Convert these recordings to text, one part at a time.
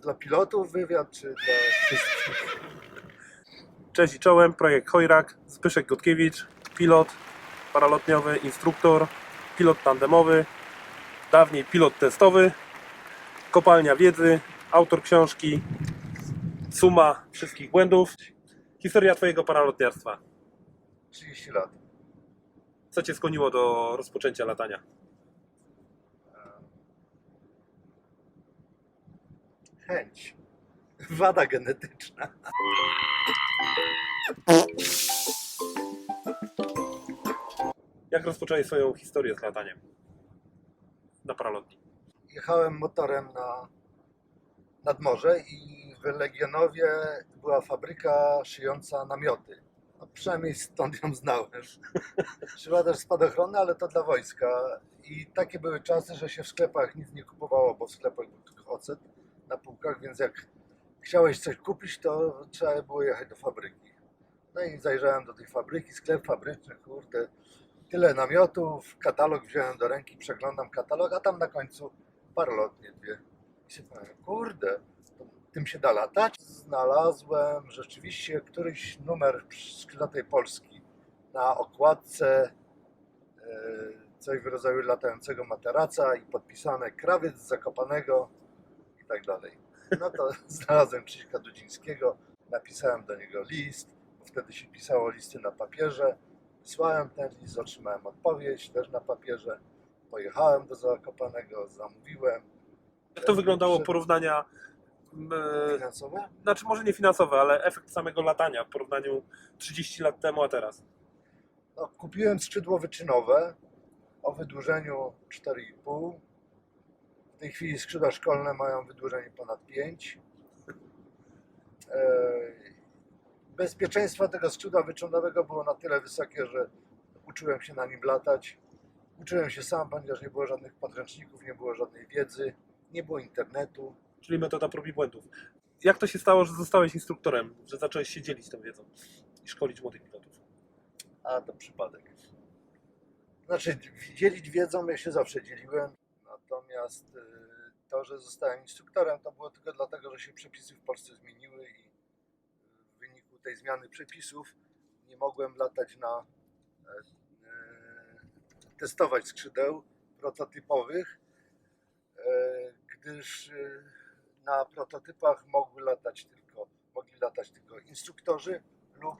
jest dla pilotów wywiad, czy dla wszystkich? Cześć i czołem, projekt Chojrak, Zbyszek Gotkiewicz, pilot paralotniowy, instruktor, pilot tandemowy, dawniej pilot testowy, kopalnia wiedzy, autor książki, suma wszystkich błędów, historia Twojego paralotniarstwa. 30 lat. Co Cię skłoniło do rozpoczęcia latania? Chęć. Wada genetyczna. Jak rozpocząłeś swoją historię z lataniem na paralotni? Jechałem motorem na, nad morze i w Legionowie była fabryka szyjąca namioty. No, przynajmniej stąd ją znałem. Szyła też spadochrony, ale to dla wojska. I takie były czasy, że się w sklepach nic nie kupowało, bo w sklepach był tylko ocet na półkach, więc jak chciałeś coś kupić, to trzeba było jechać do fabryki. No i zajrzałem do tej fabryki, sklep fabryczny, kurde, tyle namiotów, katalog wziąłem do ręki, przeglądam katalog, a tam na końcu paralotnie dwie. I sobie powiem, kurde, tym się da latać. Znalazłem rzeczywiście któryś numer skrzydlatej Polski na okładce e, coś w rodzaju latającego materaca i podpisane krawiec Zakopanego tak dalej. No to znalazłem Krzyśka Dudzińskiego, napisałem do niego list, bo wtedy się pisało listy na papierze. Wysłałem ten list, otrzymałem odpowiedź też na papierze. Pojechałem do Zakopanego, zamówiłem. Jak to wyglądało Przy- porównania, m, e, Finansowe? znaczy może nie finansowe, ale efekt samego latania w porównaniu 30 lat temu a teraz? No, kupiłem skrzydło wyczynowe o wydłużeniu 4,5. W tej chwili skrzydła szkolne mają wydłużenie ponad 5. Eee, Bezpieczeństwo tego skrzydła wyczynowego było na tyle wysokie, że uczyłem się na nim latać. Uczyłem się sam, ponieważ nie było żadnych podręczników, nie było żadnej wiedzy, nie było internetu. czyli metoda prób i błędów. Jak to się stało, że zostałeś instruktorem, że zacząłeś się dzielić tą wiedzą i szkolić młodych pilotów? A to przypadek. Znaczy, dzielić wiedzą ja się zawsze dzieliłem, natomiast y, to, że zostałem instruktorem, to było tylko dlatego, że się przepisy w Polsce zmieniły i w wyniku tej zmiany przepisów nie mogłem latać na e, testować skrzydeł prototypowych, gdyż y, na prototypach mogły latać tylko, mogli latać tylko instruktorzy lub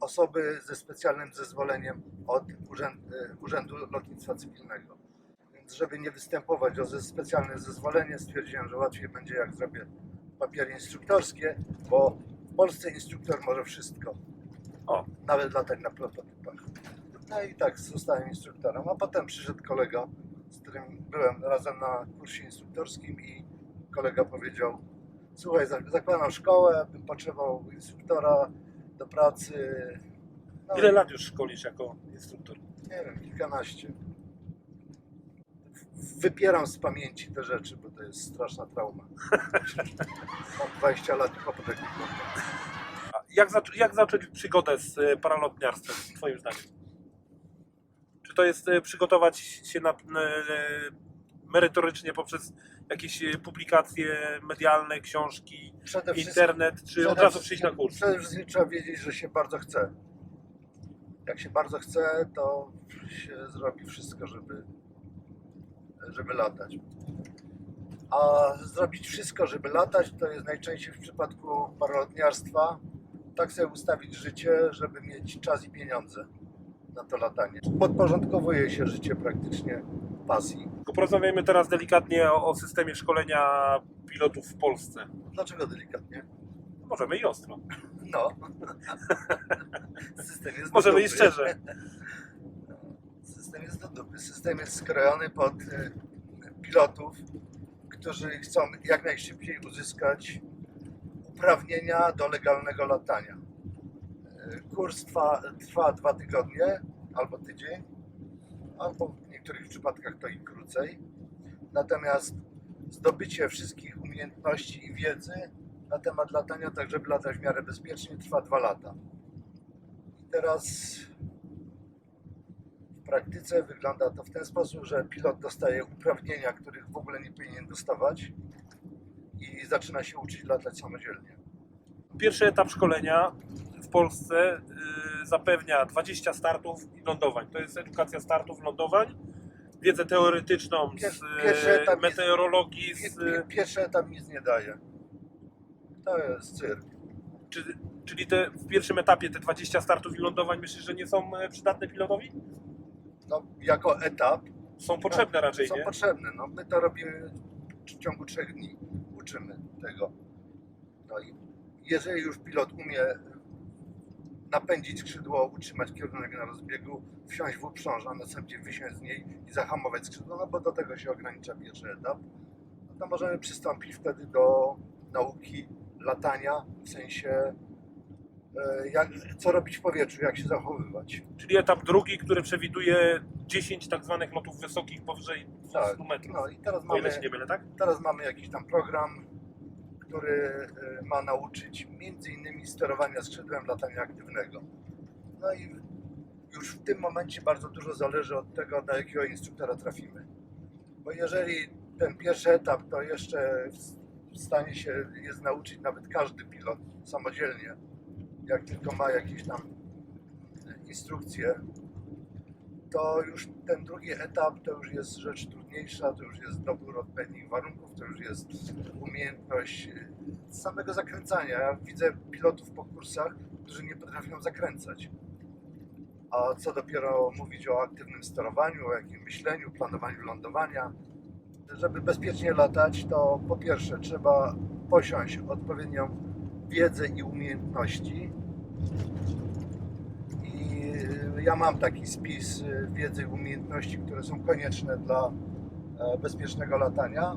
osoby ze specjalnym zezwoleniem od Urzędu, Urzędu Lotnictwa Cywilnego. Żeby nie występować o specjalne zezwolenie, stwierdziłem, że łatwiej będzie jak zrobię papiery instruktorskie, bo w Polsce instruktor może wszystko. O. Nawet latać na prototypach. No i tak zostałem instruktorem, a potem przyszedł kolega, z którym byłem razem na kursie instruktorskim i kolega powiedział słuchaj, zak- zakładam szkołę, bym potrzebował instruktora do pracy. No, Ile lat już szkolisz jako instruktor? Nie wiem, kilkanaście. Wypieram z pamięci te rzeczy, bo to jest straszna trauma. Mam 20 lat tak wygląda. A Jak, zac- jak zacząć przygodę z e, paralotniarstwem, Twoim zdaniem? Czy to jest e, przygotować się na, e, merytorycznie poprzez jakieś publikacje medialne, książki, Przede wszystkim, internet, czy od przede razu przyjść na wszystkim- kurs? Przede wszystkim trzeba wiedzieć, że się bardzo chce. Jak się bardzo chce, to się zrobi wszystko, żeby, żeby latać. A zrobić wszystko, żeby latać, to jest najczęściej w przypadku paralotniarstwa tak sobie ustawić życie, żeby mieć czas i pieniądze na to latanie. Podporządkowuje się życie praktycznie pasji. Porozmawiajmy teraz delikatnie o, o systemie szkolenia pilotów w Polsce. Dlaczego delikatnie? Możemy i ostro. No. System jest Możemy i szczerze. System jest do dupy. System jest skrojony pod y, pilotów, którzy chcą jak najszybciej uzyskać uprawnienia do legalnego latania. Y, Kurs trwa, trwa dwa tygodnie albo tydzień, albo w niektórych przypadkach to i krócej. Natomiast zdobycie wszystkich umiejętności i wiedzy na temat latania, tak żeby latać w miarę bezpiecznie, trwa dwa lata. I teraz praktyce wygląda to w ten sposób, że pilot dostaje uprawnienia, których w ogóle nie powinien dostawać. i zaczyna się uczyć latać samodzielnie. Pierwszy etap szkolenia w Polsce y, zapewnia 20 startów i lądowań. To jest edukacja startów, lądowań, wiedzę teoretyczną z y, meteorologii, Pier- z, pier- Pierwszy etap nic nie daje. To jest cyrk. czy, czyli te, w pierwszym etapie te 20 startów i lądowań myślisz, że nie są e, przydatne pilotowi? No, jako etap Są potrzebne raczej, są nie? potrzebne. No, my to robimy w ciągu trzech dni. Uczymy tego. No i jeżeli już pilot umie napędzić skrzydło, utrzymać kierunek na rozbiegu, wsiąść w uprząż, a następnie wysiąść z niej i zahamować skrzydło, no bo do tego się ogranicza pierwszy etap, no to możemy przystąpić wtedy do nauki latania, w sensie jak, co robić w powietrzu, jak się zachowywać. Czyli etap drugi, który przewiduje 10 tak zwanych lotów wysokich powyżej 200 Tak, metrów. No i teraz mamy, się nie mylę, tak? teraz mamy jakiś tam program, który e, ma nauczyć między innymi sterowania skrzydłem latania aktywnego. No i już w tym momencie bardzo dużo zależy od tego, na jakiego instruktora trafimy. Bo jeżeli ten pierwszy etap to jeszcze w stanie się jest nauczyć nawet każdy pilot samodzielnie, jak tylko ma jakieś tam instrukcje, to już ten drugi etap to już jest rzecz trudniejsza, to już jest dobór odpowiednich warunków, to już jest umiejętność e, samego zakręcania. Ja widzę pilotów po kursach, którzy nie potrafią zakręcać. A co dopiero mówić o aktywnym sterowaniu, o jakim myśleniu, planowaniu lądowania. Żeby bezpiecznie latać, to po pierwsze trzeba posiąść odpowiednią wiedzę i umiejętności. I y, ja mam taki spis y, wiedzy i umiejętności, które są konieczne dla e, bezpiecznego latania.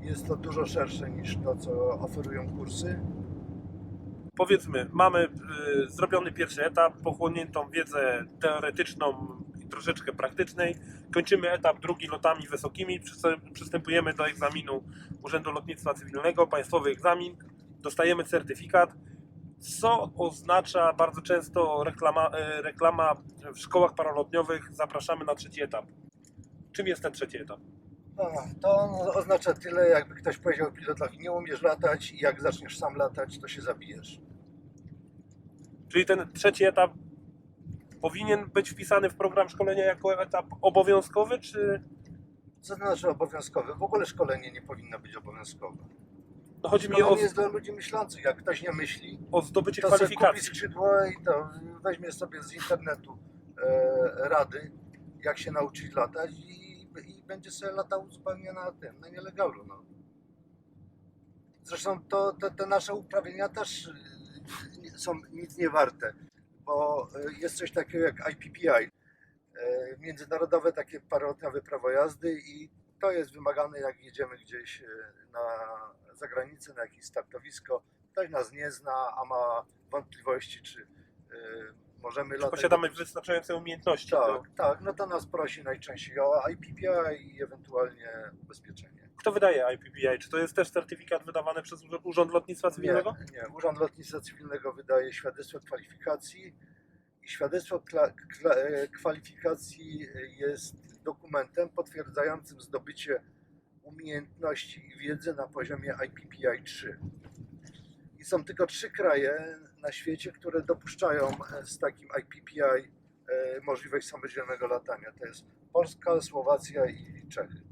Jest to dużo szersze niż to, co oferują kursy. Powiedzmy, mamy y, zrobiony pierwszy etap, pochłoniętą wiedzę teoretyczną i troszeczkę praktycznej. Kończymy etap drugi lotami wysokimi, przystę- przystępujemy do egzaminu Urzędu Lotnictwa Cywilnego, państwowy egzamin, dostajemy certyfikat, co oznacza bardzo często reklama, e, reklama w szkołach paralotniowych, zapraszamy na trzeci etap. Czym jest ten trzeci etap? To oznacza tyle, jakby ktoś powiedział pilotowi, nie umiesz latać i jak zaczniesz sam latać, to się zabijesz. Czyli ten trzeci etap powinien być wpisany w program szkolenia jako etap obowiązkowy, czy Co znaczy obowiązkowe? W ogóle szkolenie nie powinno być obowiązkowe. No chodzi mi o, jest dla ludzi myślących. Jak ktoś nie myśli, o zdobycie to sobie kupi kwalifikacji? skrzydło i to weźmie sobie z internetu e, rady, jak się nauczyć latać i, i będzie sobie latał zupełnie na tym, na nielegalu. No. Zresztą to, te, te nasze uprawienia też nie- są nic nie warte, bo y, jest coś takiego jak IPPI, e, międzynarodowe takie parolotniowe prawo jazdy i to jest wymagane jak jedziemy gdzieś e, na zagranicę, na jakieś startowisko. Ktoś nas nie zna, a ma wątpliwości, czy e, możemy Czy latać. posiadamy wystarczające umiejętności? Tak, do- tak, no to nas prosi najczęściej o IPPI i ewentualnie ubezpieczenie. Kto wydaje IPPI? Czy to jest też certyfikat wydawany przez Urząd Lotnictwa Cywilnego? Nie, nie. Urząd Lotnictwa Cywilnego wydaje świadectwo kwalifikacji i świadectwo e, kwalifikacji jest dokumentem potwierdzającym zdobycie umiejętności i wiedzy na poziomie IPPI 3. I są tylko trzy kraje na świecie, które dopuszczają e, z takim IPPI e, możliwość samodzielnego latania. To jest Polska, Słowacja i Czechy.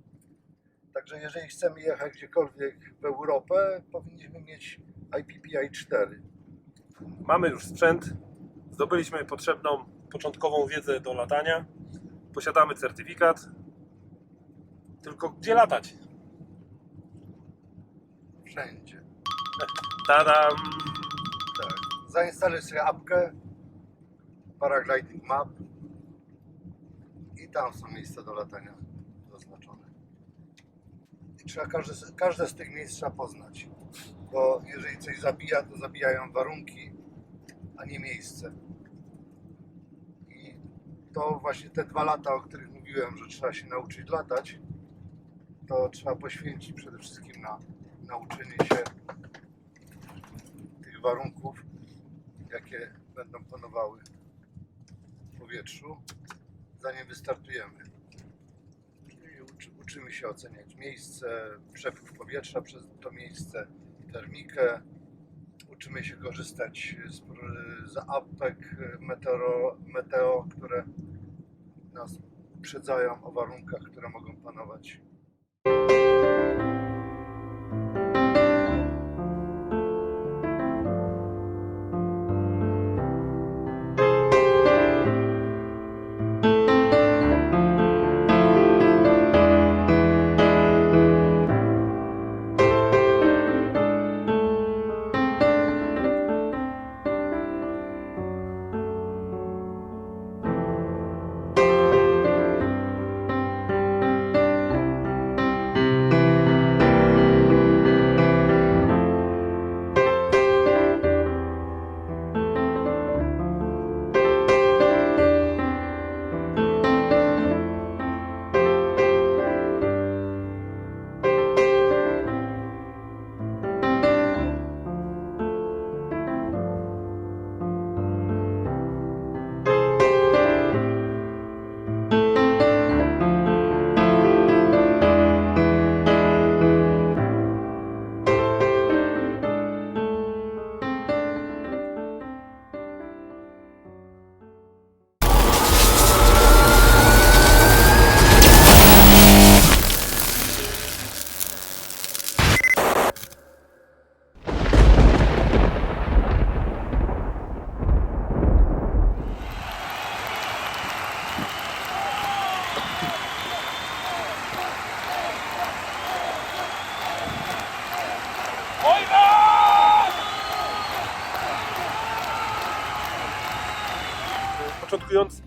Także jeżeli chcemy jechać gdziekolwiek w Europę, powinniśmy mieć IPPI 4. Mamy już sprzęt, zdobyliśmy potrzebną początkową wiedzę do latania, posiadamy certyfikat. Tylko gdzie latać? Wszędzie. Tadam! Tak. Zainstaluj sobie apkę Paragliding Map i tam są miejsca do latania zaznaczone. I trzeba każde, każde z tych miejsc trzeba poznać. Bo jeżeli coś zabija, to zabijają warunki, a nie miejsce. I to właśnie te dwa lata, o których mówiłem, że trzeba się nauczyć latać, to trzeba poświęcić przede wszystkim na nauczenie się tych warunków, jakie będą panowały w powietrzu, zanim wystartujemy. Czyli uczy, Uczymy się oceniać miejsce, przepływ powietrza przez to miejsce, termikę. Uczymy się korzystać z, z apek meteo, meteo, które nas uprzedzają o warunkach, które mogą panować.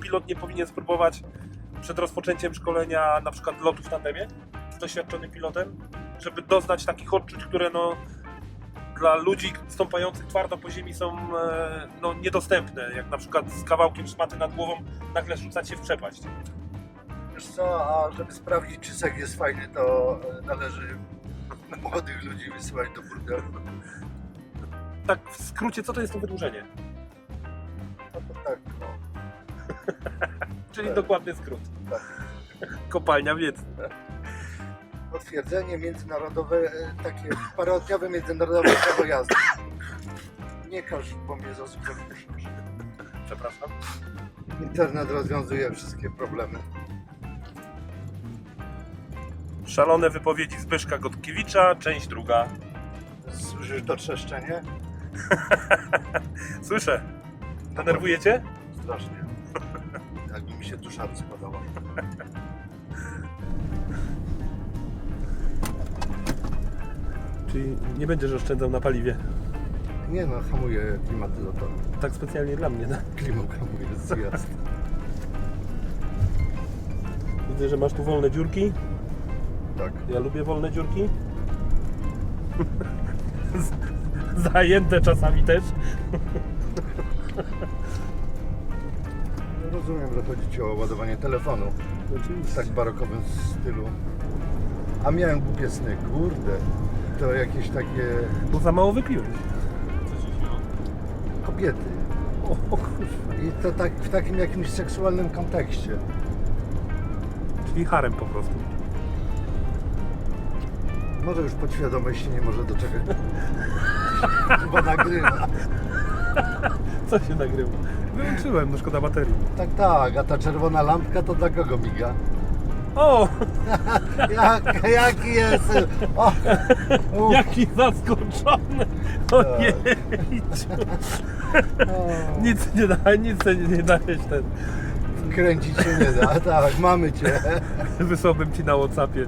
Pilot nie powinien spróbować przed rozpoczęciem szkolenia na przykład lotu w tandemie z doświadczonym pilotem, żeby doznać takich odczuć, które no, dla ludzi stąpających twardo po ziemi są e, no, niedostępne, jak na przykład z kawałkiem szmaty nad głową nagle rzucać się w przepaść. Wiesz co, a żeby sprawdzić, czy sek jest fajny, to e, należy młodych ludzi wysyłać do burdelu. Tak w skrócie, co to jest to wydłużenie? Czyli Tak. dokładny skrót. Tak. Kopalnia wiedzy. Potwierdzenie międzynarodowe, e, takie parodniowe międzynarodowe prawo jazdy. Nie każ, bo mnie zasłuchujesz. Przepraszam. Internet rozwiązuje wszystkie problemy. Szalone wypowiedzi Zbyszka Gotkiewicza, część druga. Słyszysz to trzeszczenie? Słyszę. Denerwujecie? Strasznie. Jakby mi się dusza rozpadała. Czyli nie będziesz oszczędzał na paliwie. Nie no, hamuje klimatyzator. Tak specjalnie dla mnie. No. Klimą hamuje zjazd. Widzę, że masz tu wolne dziurki. Tak. Ja lubię wolne dziurki. Zajęte czasami też. Rozumiem, że chodzi Ci o ładowanie telefonu w tak barokowym stylu. A miałem głupie sny, kurde. To jakieś takie Bo za mało wypiłeś. kobiety. O, kurwa. I to tak w takim jakimś seksualnym kontekście. Czyli harem po prostu. Może już podświadomości nie może doczekać. Chyba nagrywa. Co się nagrywa? Wyłączyłem, no szkoda baterii. Tak, tak, a ta czerwona lampka to dla kogo miga? O! Jak, jaki jest? O, uf, Jaki zaskoczony! O Tak. nie! o, Nic nie da, nic nie, nie ten. kręcić się nie da. Tak, mamy Cię. Wysłałbym ci na Whatsappie